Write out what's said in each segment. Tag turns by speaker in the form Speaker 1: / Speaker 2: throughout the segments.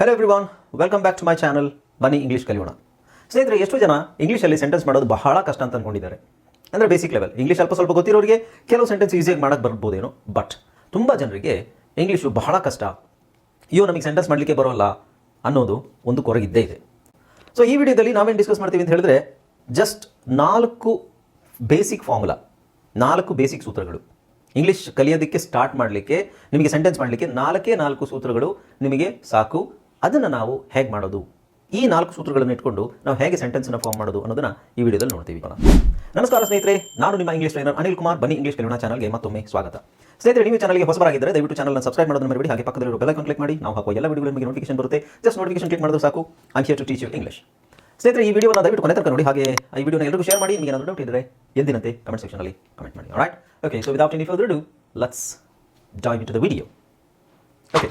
Speaker 1: Hello everyone welcome back to my channel ಬನ್ನಿ English ಕಲಿಯೋಣ ಸ್ನೇಹಿತರೆ, ಎಷ್ಟು ಜನ ಇಂಗ್ಲೀಷಲ್ಲಿ ಸೆಂಟೆನ್ಸ್ ಮಾಡೋದು ಬಹಳ ಕಷ್ಟ ಅಂತ ಅಂದ್ಕೊಂಡಿದ್ದಾರೆ ಅಂದರೆ ಬೇಸಿಕ್ ಲೆವೆಲ್ ಇಂಗ್ಲೀಷ್ ಅಲ್ಪ ಸ್ವಲ್ಪ ಗೊತ್ತಿರೋರಿಗೆ ಕೆಲವು ಸೆಂಟೆನ್ಸ್ ಈಸಿಯಾಗಿ ಮಾಡೋಕ್ಕೆ ಬರ್ಬೋದೇನೋ ಬಟ್ ತುಂಬ ಜನರಿಗೆ ಇಂಗ್ಲೀಷು ಬಹಳ ಕಷ್ಟ. ಅಯ್ಯೋ, ನಮಗೆ ಸೆಂಟೆನ್ಸ್ ಮಾಡಲಿಕ್ಕೆ ಬರೋಲ್ಲ ಅನ್ನೋದು ಒಂದು ಕೊರಗಿದ್ದೇ ಇದೆ. ಸೊ ಈ ವಿಡಿಯೋದಲ್ಲಿ ನಾವೇನು ಡಿಸ್ಕಸ್ ಮಾಡ್ತೀವಿ ಅಂತ ಹೇಳಿದ್ರೆ ಜಸ್ಟ್ ನಾಲ್ಕು ಬೇಸಿಕ್ ಫಾರ್ಮುಲಾ ನಾಲ್ಕು ಬೇಸಿಕ್ ಸೂತ್ರಗಳು. ಇಂಗ್ಲೀಷ್ ಕಲಿಯೋದಕ್ಕೆ ಸ್ಟಾರ್ಟ್ ಮಾಡಲಿಕ್ಕೆ, ನಿಮಗೆ ಸೆಂಟೆನ್ಸ್ ಮಾಡಲಿಕ್ಕೆ ನಾಲ್ಕೇ ನಾಲ್ಕು ಸೂತ್ರಗಳು ನಿಮಗೆ ಸಾಕು. ಅದನ್ನು ನಾವು ಹೇಗೆ ಮಾಡೋದು? ಈ ನಾಲ್ಕು ಸೂತ್ರಗಳನ್ನು ಇಟ್ಕೊಂಡು ನಾವು ಹೇಗೆ ಸೆಂಟೆನ್ಸ್ನ ಫಾರ್ಮ್ ಮಾಡೋದು ಅನ್ನೋದನ್ನ ಈ ವಿಡಿಯೋದಲ್ಲಿ ನೋಡ್ತೀವಿ. ನಮಸ್ಕಾರ ಸ್ನೇಹಿತರೆ, ನಾನು ನಿಮ್ಮ ಇಂಗ್ಲೀಷ್ ಟ್ರೈನರ್ ಅನಿಲ್ ಕುಮಾರ್. ಬನ್ನಿ ಇಂಗ್ಲೀಷ್ ಕಲಿಯೋಣ ಚಾನಲ್ಗೆ ಮತ್ತೊಮ್ಮೆ ಸ್ವಾಗತ. ಸ್ನೇಹಿತರೆ, ನೀವು ಚಾನಲ್ಗೆ ಹೊಸಬರಾಗಿದ್ದರೆ ದಯವಿಟ್ಟು ಚಾನಲ್ನ ಸಬ್ಸ್ಕ್ರೈಬ್ ಮಾಡೋದನ್ನ ಮರಿಬೇಡಿ. ಹಾಗೆ ಪಕ್ಕದಲ್ಲಿರೋ ಬೆಲ್ ಐಕಾನ್ ಕ್ಲಿಕ್ ಮಾಡಿ. ನಾವು ಹಾಕುವ ಎಲ್ಲ ವಿಡಿಯೋಗಳ ನಿಮಗೆ ನೋಟಿಫಿಕೇಶನ್ ಬರುತ್ತೆ. ಜಸ್ಟ್ ನೋಟಿಫಿಕೇಶನ್ ಕ್ಲಿಕ್ ಮಾಡಿದ್ರೆ ಸಾಕು. I here to teach you English ಸ್ನೇಹಿತರೆ, ಈ ವಿಡಿಯೋನ ದಯವಿಟ್ಟು ಕೊನೆ ತನಕ ನೋಡಿ. ಹಾಗೆ ಈ ವಿಡಿಯೋನ ಎಲ್ಲರಿಗೂ ಶೇರ್ ಮಾಡಿ. ನಿಮಗೆ ಏನಾದರೂ ಡೌಟ್ ಇದ್ದರೆ ಎಂದಿನಂತೆ ಕಮೆಂಟ್ ಸೆಕ್ಷನಲ್ಲಿ ಕಮೆಂಟ್ ಮಾಡಿ. Right okay so without any further do let's into the video okay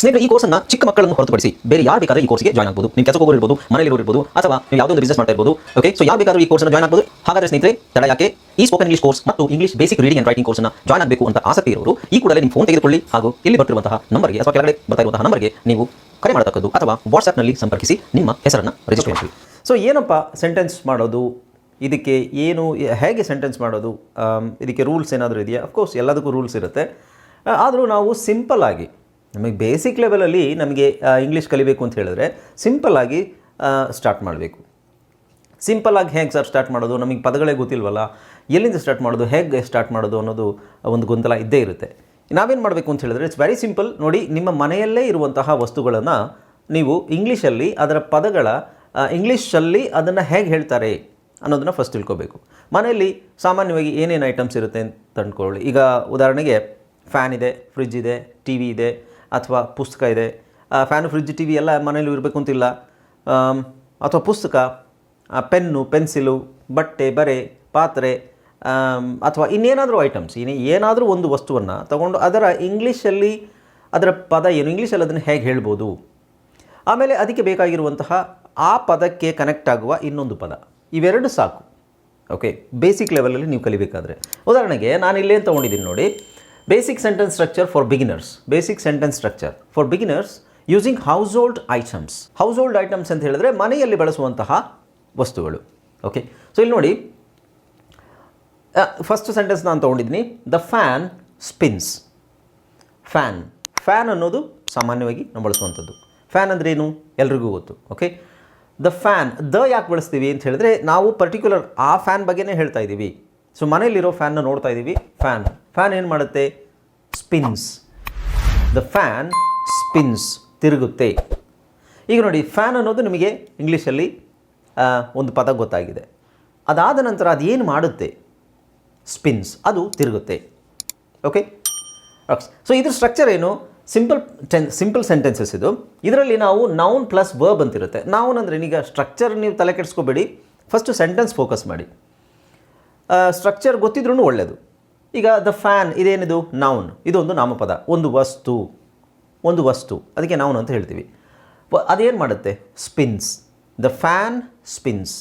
Speaker 1: ಸ್ನೇಹಿತರೆ, ಈ ಕೋರ್ಸನ್ನ ಚಿಕ್ಕ ಮಕ್ಕಳನ್ನು ಹೊರತುಪಡಿಸಿ ಬೇರೆ ಯಾರು ಬೇಕಾದ್ರೆ ಈ ಕೋರ್ಸ್ಗೆ ಜಾಯ್ನ್ ಆಗಬಹುದು ನೀವು ಕೆಲಸ ಹೋಗೋರು ಇರ್ಬೋದು ಮನೆಯಲ್ಲಿ ಇರ್ಬೋದು, ಅಥವಾ ನೀವು ಯಾವುದೋ ಒಂದು ಬಿಸ್ನೆಸ್ ಮಾಡ್ತಾ ಇರ್ಬೋದು ಓಕೆ ಸೊ ಯಾರು ಬೇಕಾದ್ರೂ ಈ ಕೋರ್ಸ್ನ ಜಾಯ್ನ್ ಆಗಬಹುದು ಹಾಗಾದ್ರೆ ಸ್ನೇಹಿತರೆ, ತಡ ಯಾಕೆ? ಈ ಸ್ಪೋಕನ್ ಇಂಗ್ಲಿಷ್ ಕೋರ್ಸ್ ಮತ್ತು English basic reading and writing ಕೋರ್ಸ್ನ ಜಾಯ್ನ್ ಆಗಬೇಕು ಅಂತ ಆಸಕ್ತಿ ಇರೋರು, ಈ ಕೂಡಲೇ ನಿಮ್ಮ ಫೋನ್ ತೆಗೆದುಕೊಳ್ಳಿ. ಹಾಗೂ ಇಲ್ಲಿ ಬರ್ತಿರುವಂತಹ ನಂಬರ್ಗೆ, ಅಥವಾ ಕೆಳಗಡೆ ಬರ್ತಾ ನಂಬರ್ಗೆ ನೀವು ಕರೆ ಮಾಡತಕ್ಕದ್ದು ಅಥವಾ ವಾಟ್ಸ್ಆ್ಯಪ್ನಲ್ಲಿ ಸಂಪರ್ಕಿಸಿ ನಿಮ್ಮ ಹೆಸರನ್ನು ರಿಜಿಸ್ಟರ್ ಮಾಡಿ. ಸೊ ಏನಪ್ಪ ಸೆಂಟೆನ್ಸ್ ಮಾಡೋದು? ಇದಕ್ಕೆ ಏನು, ಹೇಗೆ ಸೆಂಟೆನ್ಸ್ ಮಾಡೋದು? ಇದಕ್ಕೆ ರೂಲ್ಸ್ ಏನಾದರೂ ಇದೆಯಾ? ಅಫ್ಕೋರ್ಸ್ ಎಲ್ಲದಕ್ಕೂ ರೂಲ್ಸ್ ಇರುತ್ತೆ. ಆದರೂ ನಾವು ಸಿಂಪಲ್ ಆಗಿ ನಮಗೆ ಬೇಸಿಕ್ ಲೆವೆಲಲ್ಲಿ ನಮಗೆ ಇಂಗ್ಲೀಷ್ ಕಲಿಬೇಕು ಅಂತ ಹೇಳಿದ್ರೆ ಸಿಂಪಲ್ ಆಗಿ ಸ್ಟಾರ್ಟ್ ಮಾಡಬೇಕು. ಸಿಂಪಲ್ ಆಗಿ ಹೇಗೆ ಸರ್ ಸ್ಟಾರ್ಟ್ ಮಾಡೋದು? ನಮಗೆ ಪದಗಳೇ ಗೊತ್ತಿಲ್ವಲ್ಲ? ಎಲ್ಲಿಂದ ಸ್ಟಾರ್ಟ್ ಮಾಡೋದು? ಹೇಗೆ ಸ್ಟಾರ್ಟ್ ಮಾಡೋದು ಅನ್ನೋದು ಒಂದು ಗೊಂದಲ ಇದ್ದೇ ಇರುತ್ತೆ. ನಾವೇನು ಮಾಡಬೇಕು ಅಂತ ಹೇಳಿದ್ರೆ ಇಟ್ಸ್ ವೆರಿ ಸಿಂಪಲ್ ನೋಡಿ, ನಿಮ್ಮ ಮನೆಯಲ್ಲೇ ಇರುವಂತಹ ವಸ್ತುಗಳನ್ನು ನೀವು ಇಂಗ್ಲೀಷಲ್ಲಿ ಅದರ ಪದಗಳ ಇಂಗ್ಲೀಷಲ್ಲಿ ಅದನ್ನು ಹೇಗೆ ಹೇಳ್ತಾರೆ ಅನ್ನೋದನ್ನು ಫಸ್ಟ್ ತಿಳ್ಕೋಬೇಕು. ಮನೆಯಲ್ಲಿ ಸಾಮಾನ್ಯವಾಗಿ ಏನೇನು ಐಟಮ್ಸ್ ಇರುತ್ತೆ ಅಂತ ಅಂದ್ಕೊಳ್ಳಿ. ಈಗ ಉದಾಹರಣೆಗೆ ಫ್ಯಾನ್ ಇದೆ ಫ್ರಿಜ್ ಇದೆ ಟಿ ವಿ ಇದೆ ಅಥವಾ ಪುಸ್ತಕ ಇದೆ. ಫ್ಯಾನು ಫ್ರಿಜ್ ಟಿ ವಿ ಎಲ್ಲ ಮನೇಲಿ ಇರಬೇಕು ಅಂತಿಲ್ಲ. ಅಥವಾ ಪುಸ್ತಕ ಪೆನ್ನು ಪೆನ್ಸಿಲು ಬಟ್ಟೆ, ಬರೆ, ಪಾತ್ರೆ ಅಥವಾ ಇನ್ನೇನಾದರೂ ಐಟಮ್ಸ್ ಇನ್ನು ಏನಾದರೂ ಒಂದು ವಸ್ತುವನ್ನು ತಗೊಂಡು ಅದರ ಇಂಗ್ಲೀಷಲ್ಲಿ ಅದರ ಪದ ಏನು? ಇಂಗ್ಲೀಷಲ್ಲಿ ಅದನ್ನು ಹೇಗೆ ಹೇಳ್ಬೋದು? ಆಮೇಲೆ ಅದಕ್ಕೆ ಬೇಕಾಗಿರುವಂತಹ ಆ ಪದಕ್ಕೆ ಕನೆಕ್ಟ್ ಆಗುವ ಇನ್ನೊಂದು ಪದ. ಇವೆರಡು ಸಾಕು. ಓಕೆ ಬೇಸಿಕ್ ಲೆವೆಲಲ್ಲಿ ನೀವು ಕಲಿಬೇಕಾದ್ರೆ. ಉದಾಹರಣೆಗೆ ನಾನು ಇಲ್ಲೇನು ತೊಗೊಂಡಿದ್ದೀನಿ ನೋಡಿ. Basic sentence structure for beginners basic sentence structure for beginners using household items household items ಅಂತ ಹೇಳಿದ್ರೆ ಮನೆಯಲ್ಲಿ ಬಳಸುವಂತಹ ವಸ್ತುಗಳು. ಓಕೆ ಸೊ ಇಲ್ಲಿ ನೋಡಿ. ಫಸ್ಟ್ ಸೆಂಟೆನ್ಸ್ ನಾನು ತೊಗೊಂಡಿದ್ದೀನಿ. The fan spins fan fan ಅನ್ನೋದು ಸಾಮಾನ್ಯವಾಗಿ ನಾವು ಬಳಸುವಂಥದ್ದು. ಫ್ಯಾನ್ ಅಂದರೆ ಏನು? ಎಲ್ರಿಗೂ ಗೊತ್ತು. ಓಕೆ ದ ಫ್ಯಾನ್ ದ ಯಾಕೆ ಬಳಸ್ತೀವಿ ಅಂತ ಹೇಳಿದ್ರೆ ನಾವು ಪರ್ಟಿಕ್ಯುಲರ್ ಆ ಫ್ಯಾನ್ ಬಗ್ಗೆನೇ ಹೇಳ್ತಾ ಇದ್ದೀವಿ. ಸೊ ಮನೆಯಲ್ಲಿರೋ ಫ್ಯಾನ್ನ ನೋಡ್ತಾ ಇದ್ದೀವಿ ಫ್ಯಾನ್ ಫ್ಯಾನ್ ಏನು ಮಾಡುತ್ತೆ? ಸ್ಪಿನ್ಸ್ ದ ಫ್ಯಾನ್ ಸ್ಪಿನ್ಸ್ ತಿರುಗುತ್ತೆ. ಈಗ ನೋಡಿ ಫ್ಯಾನ್ ಅನ್ನೋದು ನಿಮಗೆ ಇಂಗ್ಲೀಷಲ್ಲಿ ಒಂದು ಪದ ಗೊತ್ತಾಗಿದೆ. ಅದಾದ ನಂತರ ಅದೇನು ಮಾಡುತ್ತೆ? ಸ್ಪಿನ್ಸ್ ಅದು ತಿರುಗುತ್ತೆ. ಓಕೆ ಸೊ ಇದ್ರ ಸ್ಟ್ರಕ್ಚರ್ ಏನು? ಸಿಂಪಲ್ ಟೆನ್ ಸಿಂಪಲ್ ಸೆಂಟೆನ್ಸಸ್ ಇದು. ಇದರಲ್ಲಿ ನಾವು ನೌನ್ ಪ್ಲಸ್ ವರ್ಬ್ ಅಂತಿರುತ್ತೆ. ನೌನ್ ಅಂದರೆ ಈಗ ಸ್ಟ್ರಕ್ಚರ್ ನೀವು ತಲೆ ಕೆಡಿಸ್ಕೋಬೇಡಿ. ಫಸ್ಟು ಸೆಂಟೆನ್ಸ್ ಫೋಕಸ್ ಮಾಡಿ. ಸ್ಟ್ರಕ್ಚರ್ ಗೊತ್ತಿದ್ರೂ ಒಳ್ಳೆಯದು ಈಗ ದ ಫ್ಯಾನ್ ಇದೇನಿದು? ನೌನ್ ಇದೊಂದು ನಾಮಪದ. ಒಂದು ವಸ್ತು. ಒಂದು ವಸ್ತು. ಅದಕ್ಕೆ ನೌನ್ ಅಂತ ಹೇಳ್ತೀವಿ. ಅದೇನು ಮಾಡುತ್ತೆ? Spins the fan spins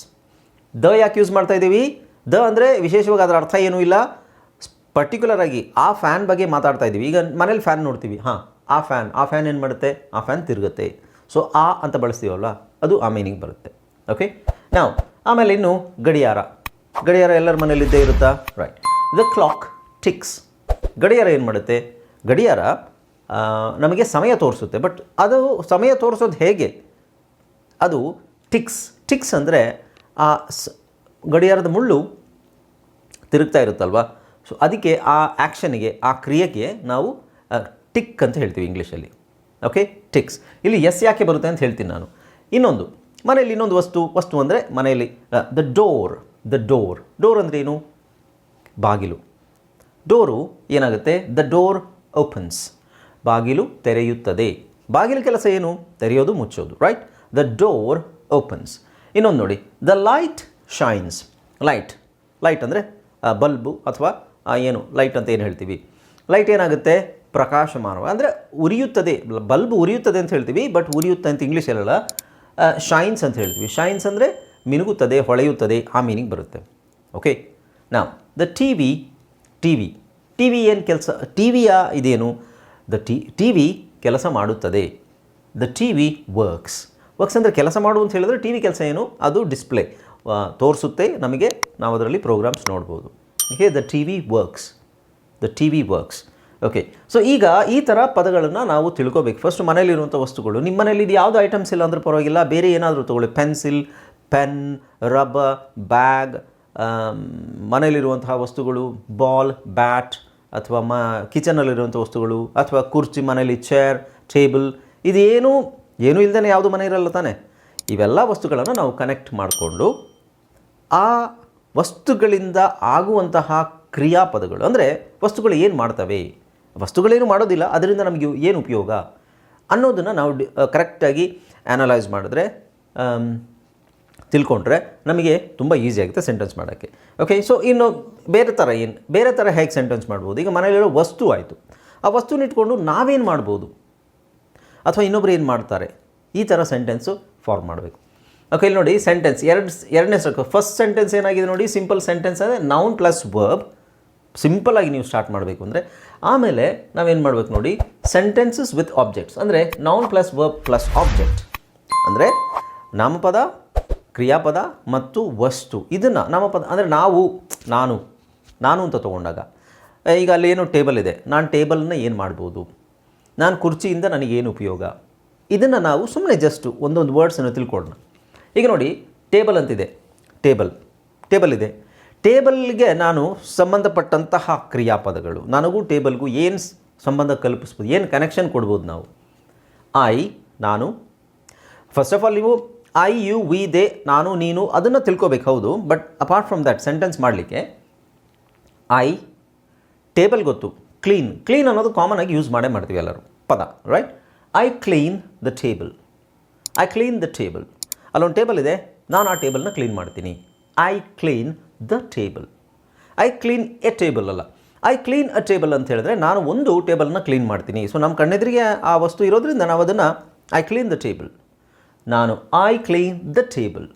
Speaker 1: the ಯಾಕೆ ಯೂಸ್ ಮಾಡ್ತಾ ಇದ್ದೀವಿ? ದ ಅಂದರೆ ವಿಶೇಷವಾಗಿ ಅದರ ಅರ್ಥ ಏನೂ ಇಲ್ಲ. ಪರ್ಟಿಕ್ಯುಲರ್ ಆಗಿ ಆ ಫ್ಯಾನ್ ಬಗ್ಗೆ ಮಾತಾಡ್ತಾ ಇದ್ದೀವಿ. ಈಗ ಮನೇಲಿ ಫ್ಯಾನ್ ನೋಡ್ತೀವಿ. ಹಾಂ, ಆ ಫ್ಯಾನ್ ಆ ಫ್ಯಾನ್ ಏನು ಮಾಡುತ್ತೆ? ಆ ಫ್ಯಾನ್ ತಿರುಗುತ್ತೆ. ಸೊ ಆ ಅಂತ ಬಳಸ್ತೀವಲ್ಲ ಅದು ಆ ಮೀನಿಂಗ್ ಬರುತ್ತೆ. ಓಕೆ ನಾವು ಆಮೇಲೆ ಇನ್ನು ಗಡಿಯಾರ. ಗಡಿಯಾರ ಎಲ್ಲರ ಮನೆಯಲ್ಲಿದ್ದೇ ಇರುತ್ತಾ? ರೈಟ್ ದ ಕ್ಲಾಕ್ ಟಿಕ್ಸ್ ಗಡಿಯಾರ ಏನು ಮಾಡುತ್ತೆ? ಗಡಿಯಾರ ನಮಗೆ ಸಮಯ ತೋರಿಸುತ್ತೆ. ಬಟ್ ಅದು ಸಮಯ ತೋರಿಸೋದು ಹೇಗೆ? ಅದು ಟಿಕ್ಸ್ ಟಿಕ್ಸ್ ಅಂದರೆ ಆ ಗಡಿಯಾರದ ಮುಳ್ಳು ತಿರುಗ್ತಾ ಇರುತ್ತಲ್ವಾ? ಸೊ ಅದಕ್ಕೆ ಆ ಆ್ಯಕ್ಷನಿಗೆ ಆ ಕ್ರಿಯೆಗೆ ನಾವು ಟಿಕ್ ಅಂತ ಹೇಳ್ತೀವಿ ಇಂಗ್ಲೀಷಲ್ಲಿ. ಓಕೆ ಟಿಕ್ಸ್ ಇಲ್ಲಿ ಎಸ್ ಯಾಕೆ ಬರುತ್ತೆ ಅಂತ ಹೇಳ್ತೀನಿ ನಾನು. ಇನ್ನೊಂದು. ಮನೆಯಲ್ಲಿ ಇನ್ನೊಂದು ವಸ್ತು. ವಸ್ತು ಅಂದರೆ ಮನೆಯಲ್ಲಿ the door the door door ಅಂದರೆ ಏನು ಬಾಗಿಲು. ಡೋರು ಏನಾಗುತ್ತೆ? ದ ಡೋರ್ ಓಪನ್ಸ್ ಬಾಗಿಲು ತೆರೆಯುತ್ತದೆ. ಬಾಗಿಲು ಕೆಲಸ ಏನು? ತೆರೆಯೋದು, ಮುಚ್ಚೋದು ರೈಟ್ ದ ಡೋರ್ ಓಪನ್ಸ್ ಇನ್ನೊಂದು ನೋಡಿ. The light shines light light ಅಂದರೆ ಬಲ್ಬು ಅಥವಾ ಏನು? ಲೈಟ್ ಅಂತ ಏನು ಹೇಳ್ತೀವಿ? ಲೈಟ್ ಏನಾಗುತ್ತೆ? ಪ್ರಕಾಶಮಾನವ. ಅಂದರೆ ಉರಿಯುತ್ತದೆ. ಬಲ್ಬ್ ಉರಿಯುತ್ತದೆ ಅಂತ ಹೇಳ್ತೀವಿ ಬಟ್ ಉರಿಯುತ್ತೆ ಅಂತ ಇಂಗ್ಲೀಷ್ ಹೇಳಲ್ಲ. ಶೈನ್ಸ್ ಅಂತ ಹೇಳ್ತೀವಿ. ಶೈನ್ಸ್ ಅಂದರೆ ಮಿನುಗುತ್ತದೆ, ಹೊಳೆಯುತ್ತದೆ, ಆ ಮೀನಿಂಗ್ ಬರುತ್ತೆ. ಓಕೆ ನಾವು the T V T V T V ಏನು ಕೆಲಸ ಟಿ ವಿಯ ಇದೇನು? ದ ಟಿ ಟಿ ವಿ ಕೆಲಸ ಮಾಡುತ್ತದೆ. The T V works works ಅಂದರೆ ಕೆಲಸ ಮಾಡು ಅಂತ ಹೇಳಿದ್ರೆ ಟಿ ವಿ ಕೆಲಸ ಏನು? ಅದು ಡಿಸ್ಪ್ಲೇ ತೋರಿಸುತ್ತೆ, ನಮಗೆ ನಾವು ಅದರಲ್ಲಿ ಪ್ರೋಗ್ರಾಮ್ಸ್ ನೋಡ್ಬೋದು. Hey the T V works the T V works okay so ಈಗ ಈ ಥರ ಪದಗಳನ್ನು ನಾವು ತಿಳ್ಕೊಬೇಕು. ಫಸ್ಟ್ ಮನೇಲಿರುವಂಥ ವಸ್ತುಗಳು. ನಿಮ್ಮ ಮನೇಲಿ ಇದು ಯಾವುದು ಐಟಮ್ಸ್ ಇಲ್ಲ ಅಂದ್ರೆ ಪರವಾಗಿಲ್ಲ. ಬೇರೆ ಏನಾದರೂ ತೊಗೊಳ್ಳಿ. ಪೆನ್ಸಿಲ್ ಪೆನ್ ರಬ್ಬ ಬ್ಯಾಗ್ ಮನೆಯಲ್ಲಿರುವಂತಹ ವಸ್ತುಗಳು, ಬಾಲ್, ಬ್ಯಾಟ್ ಅಥವಾ ಮ ಕಿಚನಲ್ಲಿರುವಂಥ ವಸ್ತುಗಳು ಅಥವಾ ಕುರ್ಚಿ ಮನೆಯಲ್ಲಿ ಚೇರ್, ಟೇಬಲ್, ಇದೇನು, ಏನೂ ಇಲ್ಲದೇ ಯಾವುದು ಮನೆ ಇರಲ್ಲ ತಾನೆ. ಇವೆಲ್ಲ ವಸ್ತುಗಳನ್ನು ನಾವು ಕನೆಕ್ಟ್ ಮಾಡಿಕೊಂಡು ಆ ವಸ್ತುಗಳಿಂದ ಆಗುವಂತಹ ಕ್ರಿಯಾಪದಗಳು, ಅಂದರೆ ವಸ್ತುಗಳು ಏನು ಮಾಡ್ತವೆ? ವಸ್ತುಗಳೇನು ಮಾಡೋದಿಲ್ಲ, ಅದರಿಂದ ನಮಗೆ ಏನು ಉಪಯೋಗ ಅನ್ನೋದನ್ನು ನಾವು ಡಿ ಕರೆಕ್ಟಾಗಿ ಆ್ಯನಲೈಸ್ ಮಾಡಿದ್ರೆ ತಿಳ್ಕೊಂಡ್ರೆ ನಮಗೆ ತುಂಬ ಈಸಿ ಆಗುತ್ತೆ ಸೆಂಟೆನ್ಸ್ ಮಾಡೋಕ್ಕೆ. ಓಕೆ ಸೊ ಇನ್ನು ಬೇರೆ ಥರ ಏನು, ಬೇರೆ ಥರ ಹೇಗೆ ಸೆಂಟೆನ್ಸ್ ಮಾಡ್ಬೋದು? ಈಗ ಮನೇಲಿರೋ ವಸ್ತು ಆಯಿತು. ಆ ವಸ್ತುನ ಇಟ್ಕೊಂಡು ನಾವೇನು ಮಾಡ್ಬೋದು? ಅಥವಾ ಇನ್ನೊಬ್ರು ಏನು ಮಾಡ್ತಾರೆ? ಈ ಥರ ಸೆಂಟೆನ್ಸು ಫಾರ್ಮ್ ಮಾಡಬೇಕು. ಓಕೆ ಇಲ್ಲಿ ನೋಡಿ ಸೆಂಟೆನ್ಸ್ ಎರಡು, ಎರಡನೇ ಸ್ಟ್ರಕ್ ಫಸ್ಟ್ ಸೆಂಟೆನ್ಸ್ ಏನಾಗಿದೆ ನೋಡಿ? ಸಿಂಪಲ್ ಸೆಂಟೆನ್ಸ್ ಅಂದರೆ ನೌನ್ ಪ್ಲಸ್ ವರ್ಬ್ ಸಿಂಪಲಾಗಿ ನೀವು ಸ್ಟಾರ್ಟ್ ಮಾಡಬೇಕು ಅಂದರೆ, ಆಮೇಲೆ ನಾವೇನು ಮಾಡಬೇಕು ನೋಡಿ? ಸೆಂಟೆನ್ಸಸ್ ವಿತ್ ಆಬ್ಜೆಕ್ಟ್ಸ್ ಅಂದರೆ noun plus verb plus object ಅಂದರೆ ನಾಮಪದ ಕ್ರಿಯಾಪದ ಮತ್ತು ವಸ್ತು. ಇದನ್ನು ನಾಮಪದ ಅಂದರೆ ನಾವು, ನಾನು ನಾನು ಅಂತ ತೊಗೊಂಡಾಗ. ಈಗ ಅಲ್ಲಿ ಏನು ಟೇಬಲ್ ಇದೆ. ನಾನು ಟೇಬಲನ್ನ ಏನು ಮಾಡ್ಬೋದು? ನಾನು ಕುರ್ಚಿಯಿಂದ ನನಗೇನು ಉಪಯೋಗ? ಇದನ್ನು ನಾವು ಸುಮ್ಮನೆ ಜಸ್ಟು ಒಂದೊಂದು ವರ್ಡ್ಸನ್ನು ತಿಳ್ಕೊಡೋಣ. ಈಗ ನೋಡಿ, ಟೇಬಲ್ ಅಂತಿದೆ. ಟೇಬಲ್. ಟೇಬಲ್ ಇದೆ. ಟೇಬಲ್ಗೆ ನಾನು ಸಂಬಂಧಪಟ್ಟಂತಹ ಕ್ರಿಯಾಪದಗಳು. ನನಗೂ ಟೇಬಲ್ಗೂ ಏನು ಸಂಬಂಧ ಕಲ್ಪಿಸ್ಬೋದು? ಏನು ಕನೆಕ್ಷನ್ ಕೊಡ್ಬೋದು ನಾವು? ಐ ನಾನು. ಫಸ್ಟ್ ಆಫ್ ಆಲ್ ನೀವು ಐ ಯು ವಿ ದೇ ನಾನು, ನೀನು, ಅದನ್ನು ತಿಳ್ಕೋಬೇಕು, ಹೌದು. But apart from that sentence ಮಾಡಲಿಕ್ಕೆ ಐ ಟೇಬಲ್ ಗೊತ್ತು. ಕ್ಲೀನ್ ಕ್ಲೀನ್ ಅನ್ನೋದು ಕಾಮನ್ ಆಗಿ ಯೂಸ್ ಮಾಡೇ ಮಾಡ್ತೀವಿ ಎಲ್ಲರೂ. ಪದ right I clean the table I clean the table ಅಲ್ಲೊಂದು ಟೇಬಲ್ ಇದೆ, ನಾನು ಆ ಟೇಬಲ್ನ ಕ್ಲೀನ್ ಮಾಡ್ತೀನಿ. I clean the table I clean a table ಅಲ್ಲ. ಐ ಕ್ಲೀನ್ ಅ ಟೇಬಲ್ ಅಂತ ಹೇಳಿದ್ರೆ, ನಾನು ಒಂದು ಟೇಬಲ್ನ ಕ್ಲೀನ್ ಮಾಡ್ತೀನಿ. ಸೊ ನಮ್ಮ ಕಣ್ಣೆದುರಿಗೆ ಆ ವಸ್ತು ಇರೋದ್ರಿಂದ ನಾವು ಅದನ್ನು ಐ ಕ್ಲೀನ್ ದ ಟೇಬಲ್ ನಾನು I clean the table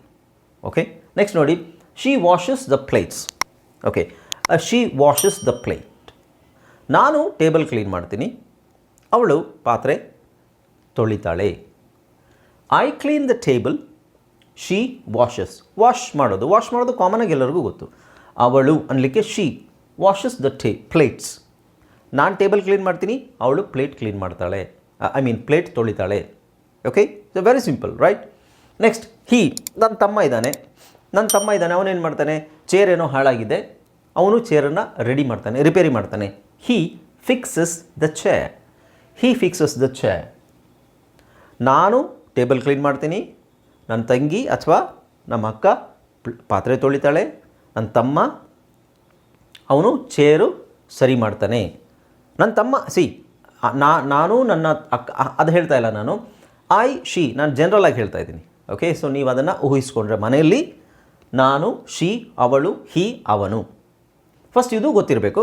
Speaker 1: okay next ನೋಡಿ she washes the plates okay she washes the plate ನಾನು ಟೇಬಲ್ ಕ್ಲೀನ್ ಮಾಡ್ತೀನಿ. ಅವಳು ಪಾತ್ರೆ ತೊಳಿತಾಳೆ. I clean the table she washes wash ಮಾಡೋದು. ವಾಶ್ ಮಾಡೋದು ಕಾಮನ್ ಆಗಿ ಎಲ್ಲರಿಗೂ ಗೊತ್ತು. ಅವಳು ಅನ್ಲಿಕ್ಕೆ ಶಿ ವಾಷಸ್ ದ ಟೇ ಪ್ಲೇಟ್ಸ್ ನಾನು ಟೇಬಲ್ ಕ್ಲೀನ್ ಮಾಡ್ತೀನಿ. ಅವಳು ಪ್ಲೇಟ್ ಕ್ಲೀನ್ ಮಾಡ್ತಾಳೆ. I mean plate ತೊಳಿತಾಳೆ. Okay it's very simple right next he ನನ್ನ ತಮ್ಮ ಇದ್ದಾನೆ. ನನ್ನ ತಮ್ಮ ಇದ್ದಾನೆ ಅವನೇನು ಮಾಡ್ತಾನೆ? ಚೇರ್ ಏನೋ ಹಾಳಾಗಿದೆ. ಅವನು ಚೇರನ್ನು ರೆಡಿ ಮಾಡ್ತಾನೆ ರಿಪೇರಿ ಮಾಡ್ತಾನೆ. He fixes the chair he fixes the chair ನಾನು ಟೇಬಲ್ ಕ್ಲೀನ್ ಮಾಡ್ತೀನಿ. ನನ್ನ ತಂಗಿ ಅಥವಾ ನಮ್ಮ ಅಕ್ಕ ಪಾತ್ರೆ ತೊಳಿತಾಳೆ. ನನ್ನ ತಮ್ಮ, ಅವನು ಚೇರು ಸರಿ ಮಾಡ್ತಾನೆ. ನನ್ನ ತಮ್ಮ ಸಿ ನಾನು ನನ್ನ ಅಕ್ಕ ಅದು ಹೇಳ್ತಾ ಇಲ್ಲ ನಾನು. ಐ ಶಿ ನಾನು ಜನರಲ್ ಆಗಿ ಹೇಳ್ತಾ ಇದ್ದೀನಿ. ಓಕೆ ಸೊ ನೀವು ಅದನ್ನು ಊಹಿಸ್ಕೊಂಡ್ರೆ ಮನೆಯಲ್ಲಿ ನಾನು ಶಿ ಅವಳು ಹಿ ಅವನು. ಫಸ್ಟ್ ಇದು ಗೊತ್ತಿರಬೇಕು.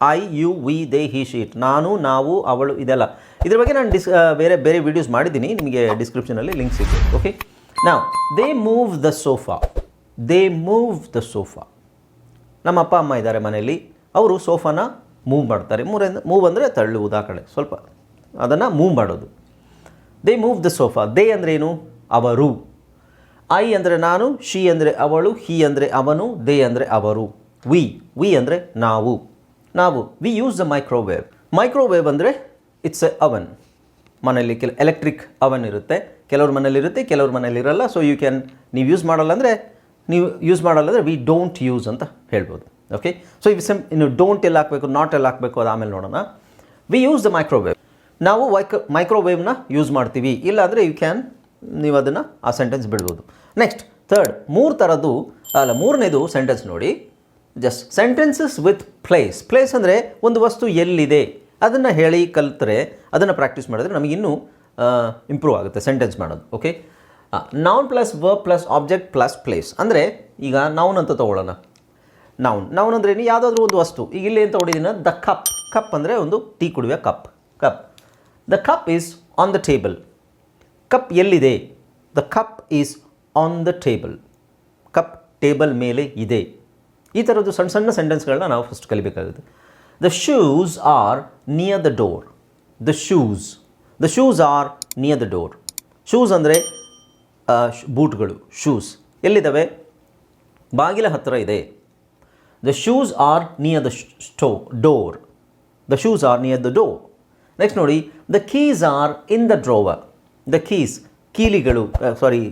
Speaker 1: I you we they he she it ನಾನು, ನಾವು, ಅವಳು, ಇದೆಲ್ಲ. ಇದ್ರ ಬಗ್ಗೆ ನಾನು ಡಿಸ್ ಬೇರೆ ಬೇರೆ ವೀಡಿಯೋಸ್ ಮಾಡಿದ್ದೀನಿ. ನಿಮಗೆ ಡಿಸ್ಕ್ರಿಪ್ಷನಲ್ಲಿ ಲಿಂಕ್ ಸಿಗುತ್ತೆ. ಓಕೆ ನಾವು they move the sofa they move the sofa ನಮ್ಮ ಅಪ್ಪ, ಅಮ್ಮ ಇದ್ದಾರೆ ಮನೆಯಲ್ಲಿ. ಅವರು ಸೋಫಾನ ಮೂವ್ ಮಾಡ್ತಾರೆ. ಮೂರಿಂದ ಮೂವ್ ಅಂದರೆ ತಳ್ಳುವುದು ಆ ಸ್ವಲ್ಪ ಅದನ್ನು ಮೂವ್ ಮಾಡೋದು. They move the sofa they ಅಂದ್ರೇನು ಅವರು. ಐ ಅಂದರೆ ನಾನು ಶಿ ಅಂದರೆ ಅವಳು ಹಿ ಅಂದರೆ ಅವನು ದೇ ಅಂದರೆ ಅವರು. ವಿ ವಿ ಅಂದರೆ ನಾವು. ನಾವು. We use the microwave microwave ಅಂದರೆ ಇಟ್ಸ್ ಎ ಅವನ್ ಮನೆಯಲ್ಲಿ ಕೆಲ ಎಲೆಕ್ಟ್ರಿಕ್ ಅವನ್ ಇರುತ್ತೆ. ಕೆಲವ್ರ ಮನೇಲಿರುತ್ತೆ ಕೆಲವ್ರ ಮನೇಲಿರಲ್ಲ ಸೊ ಯು ಕ್ಯಾನ್ ನೀವು ಯೂಸ್ ಮಾಡಲ್ಲ ಅಂದರೆ, ನೀವು ಯೂಸ್ ಮಾಡಲ್ಲ ಅಂದರೆ ವಿ ಡೋಂಟ್ ಯೂಸ್ ಅಂತ ಹೇಳ್ಬೋದು. ಓಕೆ ಸೊ ಇವು ಸೆಮ್ ಇನ್ನು ಡೋಂಟ್ ಎಲ್ಲ ಹಾಕಬೇಕು ನಾಟ್ ಎಲ್ಲ ಹಾಕಬೇಕು ಅದು ಆಮೇಲೆ ನೋಡೋಣ. ವಿ ಯೂಸ್ ದ ಮೈಕ್ರೋವೇವ್ ನಾವು ವೈಕ್ ಮೈಕ್ರೋವೇವ್ನ ಯೂಸ್ ಮಾಡ್ತೀವಿ. ಇಲ್ಲಾಂದರೆ ಯು ಕ್ಯಾನ್ ನೀವು ಅದನ್ನು ಆ ಸೆಂಟೆನ್ಸ್ ಬಿಡ್ಬೋದು. ನೆಕ್ಸ್ಟ್ ಥರ್ಡ್ ಮೂರು ಥರದ್ದು ಅಲ್ಲ, ಮೂರನೇದು ಸೆಂಟೆನ್ಸ್ ನೋಡಿ. Just sentences with place place ಅಂದರೆ ಒಂದು ವಸ್ತು ಎಲ್ಲಿದೆ? ಅದನ್ನು ಹೇಳಿ ಕಲಿತರೆ, ಅದನ್ನು ಪ್ರಾಕ್ಟೀಸ್ ಮಾಡಿದ್ರೆ ನಮಗಿನ್ನೂ ಇಂಪ್ರೂವ್ ಆಗುತ್ತೆ ಸೆಂಟೆನ್ಸ್ ಮಾಡೋದು. Okay noun plus verb plus object plus place ಅಂದರೆ ಈಗ ನೌನ್ ಅಂತ ತೊಗೊಳ್ಳೋಣ. ನೌನ್ ನೌನ್ ಅಂದ್ರೆ ಏನು? ಯಾವುದಾದ್ರೂ ಒಂದು ವಸ್ತು. ಈಗ ಇಲ್ಲಿ ಅಂತ ಹೊಡಿದಿನ? ದ ಕಪ್ ಕಪ್ ಅಂದರೆ ಒಂದು ಟೀ ಕುಡಿಯುವ cup cup the cup is on the table cup ಎಲ್ಲಿದೆ? The cup is on the table cup table ಮೇಲೆ ಇದೆ. ಈ ಥರದ್ದು ಸಣ್ಣ ಸಣ್ಣ ಸೆಂಟೆನ್ಸ್ಗಳನ್ನ ನಾವು first ಕಲಿಬೇಕಾಗುತ್ತೆ. The shoes are near the door the shoes the shoes are near the door shoes ಅಂದರೆ ಬೂಟ್ಗಳು ಶೂಸ್ ಎಲ್ಲಿದ್ದಾವೆ? ಬಾಗಿಲ ಹತ್ತಿರ ಇದೆ. The shoes are near the stove door the shoes are near the door next ನೋಡಿ the keys are in the drawer the keys ಕೀಲಿಗಳು sorry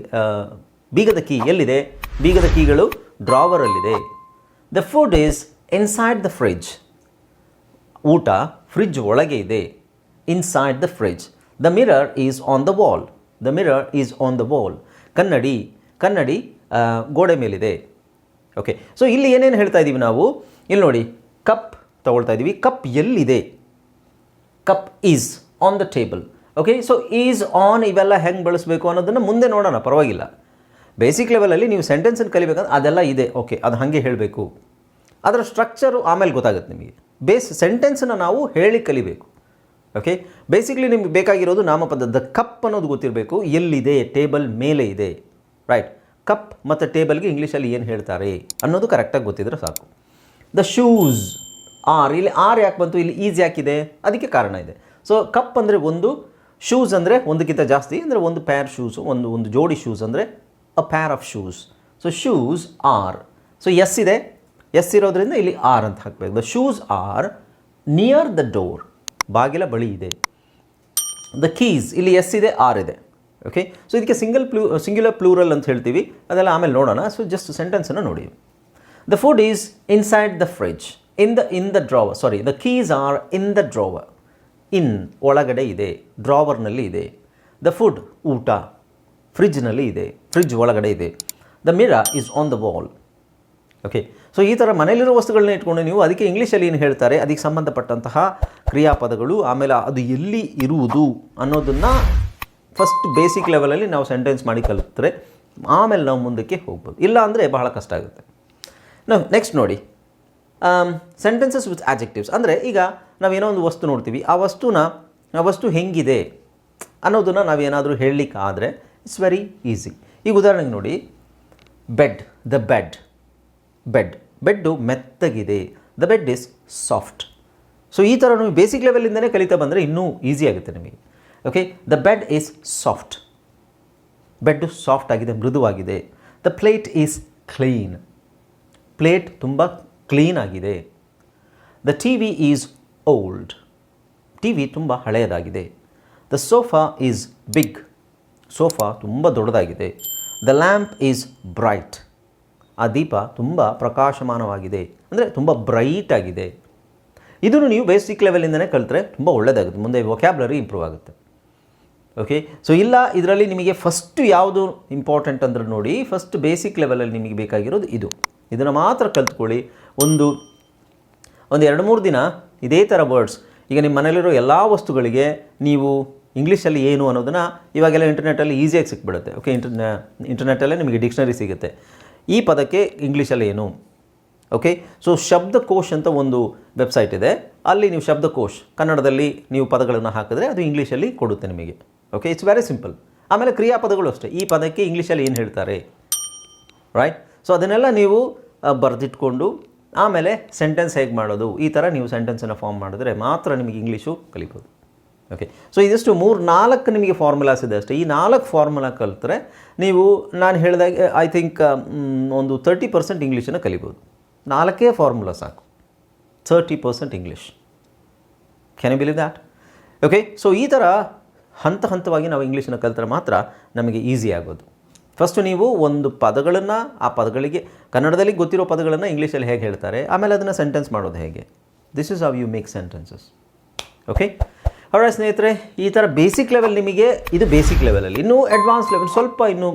Speaker 1: ಬೀಗದ key ಎಲ್ಲಿದೆ? ಬೀಗದ ಕೀಗಳು ಡ್ರಾವರಲ್ಲಿದೆ. The food is inside the fridge ಊಟ ಫ್ರಿಜ್ ಒಳಗೆ ಇದೆ. Inside the fridge the mirror is on the wall the mirror is on the wall ಕನ್ನಡಿ ಕನ್ನಡಿ ಗೋಡೆ ಮೇಲಿದೆ. ಓಕೆ ಸೊ ಇಲ್ಲಿ ಏನೇನು ಹೇಳ್ತಾ ಇದ್ದೀವಿ ನಾವು? ಇಲ್ಲಿ ನೋಡಿ, ಕಪ್ ತಗೊಳ್ತಾ ಇದ್ದೀವಿ ಕಪ್ ಎಲ್ಲಿದೆ? Cup is on the table okay so is on ಇವೆಲ್ಲ ಹೆಂಗೆ ಬಳಸಬೇಕು ಅನ್ನೋದನ್ನು ಮುಂದೆ ನೋಡೋಣ, ಪರವಾಗಿಲ್ಲ. ಬೇಸಿಕ್ ಲೆವೆಲಲ್ಲಿ ನೀವು ಸೆಂಟೆನ್ಸನ್ನು ಕಲಿಬೇಕಂದ್ರೆ ಅದೆಲ್ಲ ಇದೆ. ಓಕೆ ಅದು ಹಾಗೆ ಹೇಳಬೇಕು. ಅದರ ಸ್ಟ್ರಕ್ಚರು ಆಮೇಲೆ ಗೊತ್ತಾಗುತ್ತೆ ನಿಮಗೆ. ಬೇಸ್ ಸೆಂಟೆನ್ಸನ್ನು ನಾವು ಹೇಳಿ ಕಲಿಬೇಕು. ಓಕೆ ಬೇಸಿಕ್ಲಿ ನಿಮಗೆ ಬೇಕಾಗಿರೋದು ನಾಮಪದ ದ ಕಪ್ ಅನ್ನೋದು ಗೊತ್ತಿರಬೇಕು. ಎಲ್ಲಿದೆ? ಟೇಬಲ್ ಮೇಲೆ ಇದೆ. ರೈಟ್ ಕಪ್ ಮತ್ತು ಟೇಬಲ್ಗೆ ಇಂಗ್ಲೀಷಲ್ಲಿ ಏನು ಹೇಳ್ತಾರೆ ಅನ್ನೋದು ಕರೆಕ್ಟಾಗಿ ಗೊತ್ತಿದ್ರೆ ಸಾಕು. ದ ಶೂಸ್ ಆರ್, ಇಲ್ಲಿ ಆರ್ ಯಾಕೆ ಬಂತು? ಇಲ್ಲಿ ಈಸ್ ಯಾಕಿದೆ? ಅದಕ್ಕೆ ಕಾರಣ ಇದೆ. ಸೊ ಕಪ್ ಅಂದರೆ ಒಂದು ಶೂಸ್ ಅಂದರೆ ಒಂದಕ್ಕಿಂತ ಜಾಸ್ತಿ, ಅಂದರೆ ಒಂದು ಪ್ಯಾರ್ ಶೂಸು ಒಂದು ಒಂದು ಜೋಡಿ ಶೂಸ್ ಅಂದರೆ a pair of shoes so shoes are so S ಇದೆ. ಎಸ್ ಇರೋದ್ರಿಂದ ಇಲ್ಲಿ ಆರ್ ಅಂತ ಹಾಕಬೇಕು. The shoes are near the door ಬಾಗಿಲ ಬಳಿ ಇದೆ. ದ ಕೀಸ್ ಇಲ್ಲಿ ಎಸ್ ಇದೆ ಆರ್ ಇದೆ. ಓಕೆ ಸೊ ಇದಕ್ಕೆ ಸಿಂಗಲ್ ಪ್ಲೂ ಸಿಂಗ್ಯುಲರ್ ಪ್ಲೂರಲ್ ಅಂತ ಹೇಳ್ತೀವಿ. ಅದೆಲ್ಲ ಆಮೇಲೆ ನೋಡೋಣ. ಸೊ ಜಸ್ಟ್ ಸೆಂಟೆನ್ಸನ್ನು ನೋಡಿ. The food is inside the fridge in the in the drawer sorry the keys are in the drawer in ಒಳಗಡೆ ಇದೆ ಡ್ರಾವರ್ನಲ್ಲಿ ಇದೆ. ದ ಫುಡ್ ಊಟ. ಫ್ರಿಜ್ನಲ್ಲಿ ಇದೆ ಫ್ರಿಜ್ ಒಳಗಡೆ ಇದೆ. The mirror is on the wall okay so ಈ ಥರ ಮನೆಯಲ್ಲಿರೋ ವಸ್ತುಗಳನ್ನ ಇಟ್ಕೊಂಡು ನೀವು ಅದಕ್ಕೆ ಇಂಗ್ಲೀಷಲ್ಲಿ ಏನು ಹೇಳ್ತಾರೆ, ಅದಕ್ಕೆ ಸಂಬಂಧಪಟ್ಟಂತಹ ಕ್ರಿಯಾಪದಗಳು, ಆಮೇಲೆ ಅದು ಎಲ್ಲಿ ಇರುವುದು ಅನ್ನೋದನ್ನು ಫಸ್ಟ್ ಬೇಸಿಕ್ ಲೆವೆಲಲ್ಲಿ ನಾವು ಸೆಂಟೆನ್ಸ್ ಮಾಡಿ ಕಲಿತರೆ ಆಮೇಲೆ ನಾವು ಮುಂದಕ್ಕೆ ಹೋಗ್ಬೋದು. ಇಲ್ಲ ಅಂದರೆ ಬಹಳ ಕಷ್ಟ ಆಗುತ್ತೆ. ನಾವು ನೆಕ್ಸ್ಟ್ ನೋಡಿ. ಸೆಂಟೆನ್ಸಸ್ ವಿತ್ ಆಜೆಕ್ಟಿವ್ಸ್ ಅಂದರೆ ಈಗ ನಾವೇನೋ ಒಂದು ವಸ್ತು ನೋಡ್ತೀವಿ, ಆ ವಸ್ತುನ, ಆ ವಸ್ತು ಹೆಂಗಿದೆ ಅನ್ನೋದನ್ನು ನಾವೇನಾದರೂ ಹೇಳಲಿಕ್ಕಾದರೆ ಇಟ್ಸ್ ವೆರಿ ಈಸಿ ಈಗ ಉದಾಹರಣೆಗೆ ನೋಡಿ bed the bed bed bed ಮೆತ್ತಗಿದೆ. The bed is soft so ಈ ಥರ ನೀವು ಬೇಸಿಕ್ ಲೆವೆಲಿಂದನೇ ಕಲಿತಾ ಬಂದರೆ ಇನ್ನೂ ಈಸಿ ಆಗುತ್ತೆ ನಿಮಗೆ. Okay the bed is soft bed soft ಆಗಿದೆ, ಮೃದುವಾಗಿದೆ. The plate is clean plate ತುಂಬ ಕ್ಲೀನ್ ಆಗಿದೆ. The T V is old T V ತುಂಬ ಹಳೆಯದಾಗಿದೆ. The sofa is big sofa ತುಂಬ ದೊಡ್ಡದಾಗಿದೆ. ದ ಲ್ಯಾಂಪ್ ಈಸ್ ಬ್ರೈಟ್ ಆ ದೀಪ ತುಂಬ ಪ್ರಕಾಶಮಾನವಾಗಿದೆ. ಅಂದರೆ ತುಂಬ ಬ್ರೈಟ್ ಆಗಿದೆ. ಇದನ್ನು ನೀವು ಬೇಸಿಕ್ ಲೆವೆಲಿಂದನೇ ಕಲಿತ್ರೆ ತುಂಬ ಒಳ್ಳೆಯದಾಗುತ್ತೆ ಮುಂದೆ ವೊಕ್ಯಾಬ್ಲರಿ ಇಂಪ್ರೂವ್ ಆಗುತ್ತೆ. ಓಕೆ ಸೊ ಇಲ್ಲ, ಇದರಲ್ಲಿ ನಿಮಗೆ ಫಸ್ಟ್ ಯಾವುದು ಇಂಪಾರ್ಟೆಂಟ್ ಅಂದ್ರೆ ನೋಡಿ ಫಸ್ಟ್ ಬೇಸಿಕ್ ಲೆವೆಲಲ್ಲಿ ನಿಮಗೆ ಬೇಕಾಗಿರೋದು ಇದು. ಇದನ್ನು ಮಾತ್ರ ಕಲ್ತ್ಕೊಳ್ಳಿ. ಒಂದು ಒಂದು ಎರಡು ಮೂರು ದಿನ ಇದೇ ಥರ ವರ್ಡ್ಸ್ ಈಗ ನಿಮ್ಮ ಮನೇಲಿರೋ ಎಲ್ಲ ವಸ್ತುಗಳಿಗೆ ನೀವು ಇಂಗ್ಲೀಷಲ್ಲಿ ಏನು ಅನ್ನೋದನ್ನು ಇವಾಗೆಲ್ಲ ಇಂಟರ್ನೆಟಲ್ಲಿ ಈಸಿಯಾಗಿ ಸಿಕ್ಬಿಡುತ್ತೆ. ಓಕೆ ಇಂಟರ್ನೆ ಇಂಟರ್ನೆಟಲ್ಲೇ ನಿಮಗೆ ಡಿಕ್ಷನರಿ ಸಿಗುತ್ತೆ. ಈ ಪದಕ್ಕೆ ಇಂಗ್ಲೀಷಲ್ಲಿ ಏನು? ಓಕೆ ಸೊ ಶಬ್ದಕೋಶ್ ಅಂತ ಒಂದು ವೆಬ್ಸೈಟ್ ಇದೆ. ಅಲ್ಲಿ ನೀವು ಶಬ್ದಕೋಶ್, ಕನ್ನಡದಲ್ಲಿ ನೀವು ಪದಗಳನ್ನು ಹಾಕಿದ್ರೆ ಅದು ಇಂಗ್ಲೀಷಲ್ಲಿ ಕೊಡುತ್ತೆ ನಿಮಗೆ. ಓಕೆ ಇಟ್ಸ್ ವೆರಿ ಸಿಂಪಲ್ ಆಮೇಲೆ ಕ್ರಿಯಾಪದಗಳು ಅಷ್ಟೇ. ಈ ಪದಕ್ಕೆ ಇಂಗ್ಲೀಷಲ್ಲಿ ಏನು ಹೇಳ್ತಾರೆ? ರೈಟ್ ಸೊ ಅದನ್ನೆಲ್ಲ ನೀವು ಬರೆದಿಟ್ಕೊಂಡು ಆಮೇಲೆ ಸೆಂಟೆನ್ಸ್ ಹೇಗೆ ಮಾಡೋದು? ಈ ಥರ ನೀವು ಸೆಂಟೆನ್ಸನ್ನು ಫಾರ್ಮ್ ಮಾಡಿದ್ರೆ ಮಾತ್ರ ನಿಮಗೆ ಇಂಗ್ಲೀಷು ಕಲಿಬೋದು. ಓಕೆ ಸೊ ಇದಿಷ್ಟು ಮೂರು ನಾಲ್ಕು ನಿಮಗೆ ಫಾರ್ಮುಲಾಸ್ ಇದೆ ಅಷ್ಟೇ. ಈ ನಾಲ್ಕು ಫಾರ್ಮುಲಾ ಕಲಿತ್ರೆ ನೀವು ನಾನು ಹೇಳಿದಾಗೆ ಐ ಥಿಂಕ್ ಒಂದು ತರ್ಟಿ ಪರ್ಸೆಂಟ್ ಇಂಗ್ಲೀಷನ್ನು ಕಲಿಬೋದು. ನಾಲ್ಕೇ ಫಾರ್ಮುಲಾ ಸಾಕು. Thirty percent English can you believe that okay so ಈ ಥರ ಹಂತ ಹಂತವಾಗಿ ನಾವು ಇಂಗ್ಲೀಷನ್ನು ಕಲಿತ್ರೆ ಮಾತ್ರ ನಮಗೆ ಈಸಿ ಆಗೋದು. ಫಸ್ಟು ನೀವು ಒಂದು ಪದಗಳನ್ನು, ಆ ಪದಗಳಿಗೆ, ಕನ್ನಡದಲ್ಲಿ ಗೊತ್ತಿರೋ ಪದಗಳನ್ನು ಇಂಗ್ಲೀಷಲ್ಲಿ ಹೇಗೆ ಹೇಳ್ತಾರೆ, ಆಮೇಲೆ ಅದನ್ನು ಸೆಂಟೆನ್ಸ್ ಮಾಡೋದು ಹೇಗೆ. This is how you make sentences okay ಅವರ ಸ್ನೇಹಿತರೆ, ಈ ಥರ ಬೇಸಿಕ್ ಲೆವೆಲ್ ನಿಮಗೆ, ಇದು ಬೇಸಿಕ್ ಲೆವೆಲಲ್ಲಿ ಇನ್ನೂ ಅಡ್ವಾನ್ಸ್ ಲೆವೆಲ್ ಸ್ವಲ್ಪ ಇನ್ನೂ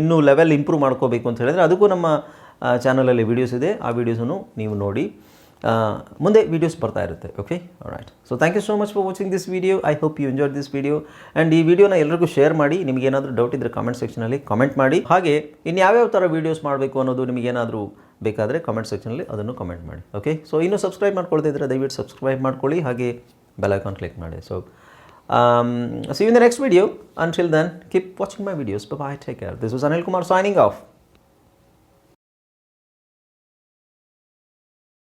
Speaker 1: ಇನ್ನೂ ಲೆವೆಲ್ ಇಂಪ್ರೂವ್ ಮಾಡ್ಕೋಬೇಕು ಅಂತ ಹೇಳಿದ್ರೆ, ಅದಕ್ಕೂ ನಮ್ಮ ಚಾನಲಲ್ಲಿ ವೀಡಿಯೋಸ್ ಇದೆ. ಆ ವೀಡಿಯೋಸನ್ನು ನೀವು ನೋಡಿ. ಮುಂದೆ ವೀಡಿಯೋಸ್ ಬರ್ತಾ ಇರುತ್ತೆ okay right so thank you so much for watching this video I hope you enjoy this video and ಈ ವಿಡಿಯೋನ ಎಲ್ಲರಿಗೂ ಶೇರ್ ಮಾಡಿ. ನಿಮಗೆ ಏನಾದರೂ ಡೌಟ್ ಇದ್ದರೆ ಕಾಮೆಂಟ್ ಸೆಕ್ಷನಲ್ಲಿ ಕಾಮೆಂಟ್ ಮಾಡಿ. ಹಾಗೆ ಇನ್ನು ಯಾವ್ಯಾವ ಥರ ವೀಡಿಯೋಸ್ ಮಾಡಬೇಕು ಅನ್ನೋದು ನಿಮಗೇನಾದರೂ ಬೇಕಾದರೆ ಕಾಮೆಂಟ್ ಸೆಕ್ಷನಲ್ಲಿ ಅದನ್ನು ಕಾಮೆಂಟ್ ಮಾಡಿ ಓಕೆ ಸೊ ಇನ್ನೂ ಸಬ್ಸ್ಕ್ರೈಬ್ ಮಾಡ್ಕೊಳ್ತಾ ಇದ್ದರೆ ದಯವಿಟ್ಟು ಸಬ್ಸ್ಕ್ರೈಬ್ ಮಾಡ್ಕೊಳ್ಳಿ. ಹಾಗೆ ಬೆಲ್ ಐಕಾನ್ ಕ್ಲಿಕ್ ಮಾಡಿ. So see in the next video then, keep watching my videos. Bye bye take care. This was anil kumar signing off.